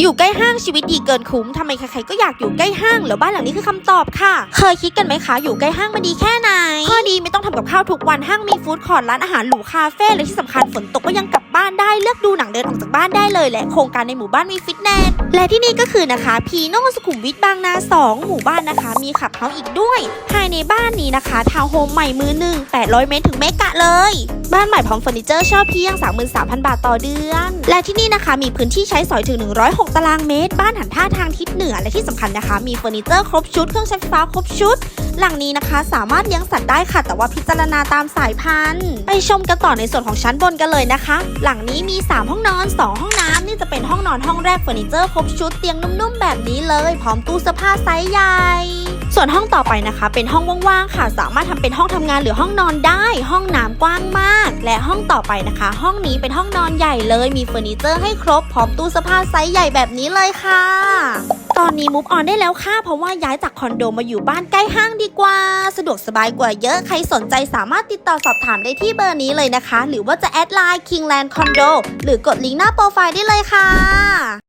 อยู่ใกล้ห้างชีวิตดีเกินคุ้มทำไมใครๆก็อยากอยู่ใกล้ห้างแล้วบ้านหลังนี้คือคำตอบค่ะ เคยคิดกันไหมคะอยู่ใกล้ห้างมันดีแค่ไหนข้อดีไม่ต้องทำกับข้าวทุกวันห้างมีฟู้ดคอร์ทร้านอาหารหรูคาเฟ่และที่สำคัญฝนตกก็ยังกลับบ้านได้เลือกดูหนังเดินออกจากบ้านได้เลยและโครงการในหมู่บ้านมีฟิตเนสและที่นี่ก็คือนะคะ พีโนสุขุมวิทบางนา 2 หมู่บ้านนะคะ มีขับเฮาอีกด้วย ภายในบ้านนี้นะคะทาวน์โฮมใหม่มือหนึ่ง800 เมตรถึงเมกะเลยบ้านใหม่พร้อมเฟอร์นิเจอร์ช่าเพียง 33,000 บาทต่อเดือน และที่นี่นะคะมีพื้นที่ใช้สอยถึง 106 ตารางเมตร บ้านหันท่าทางทิศเหนือ และที่สำคัญนะคะ มีเฟอร์นิเจอร์ครบชุด เครื่องใช้ไฟฟ้าครบชุด หลังนี้นะคะ สามารถเลี้ยงสัตว์ได้ค่ะ แต่ว่าพิจารณาตามสายพันธุ์ ไปชมกันต่อในส่วนของชั้นบนกันเลยนะคะ หลังนี้มี 3 ห้องนอน 2 ห้องน้ำนี่จะเป็นห้องนอนห้องแรกเฟอร์นิเจอร์ครบชุดเตียงนุ่มๆแบบนี้เลย พร้อมตู้เสื้อผ้าไซส์ใหญ่ส่วนห้องต่อไปนะคะ เป็นห้องว่างๆค่ะ สามารถทำเป็นห้องทำงานหรือห้องนอนได้ ห้องน้ำกว้างมากและห้องต่อไปนะคะ ห้องนี้เป็นห้องนอนใหญ่เลยมีเฟอร์นิเจอร์ให้ครบพร้อมตู้เสื้อผ้าไซส์ใหญ่แบบนี้เลยค่ะ ตอนนี้มุฟออนได้แล้วค่ะ เพราะว่าย้ายจากคอนโดมาอยู่บ้านใกล้ห้างดีกว่า สะดวกสบายกว่าเยอะใครสนใจสามารถติดต่อสอบถามได้ที่เบอร์นี้เลยนะคะ หรือว่าจะแอดไลน์ Kingland Condo หรือกดลิงก์หน้าโปรไฟล์ได้เลยค่ะ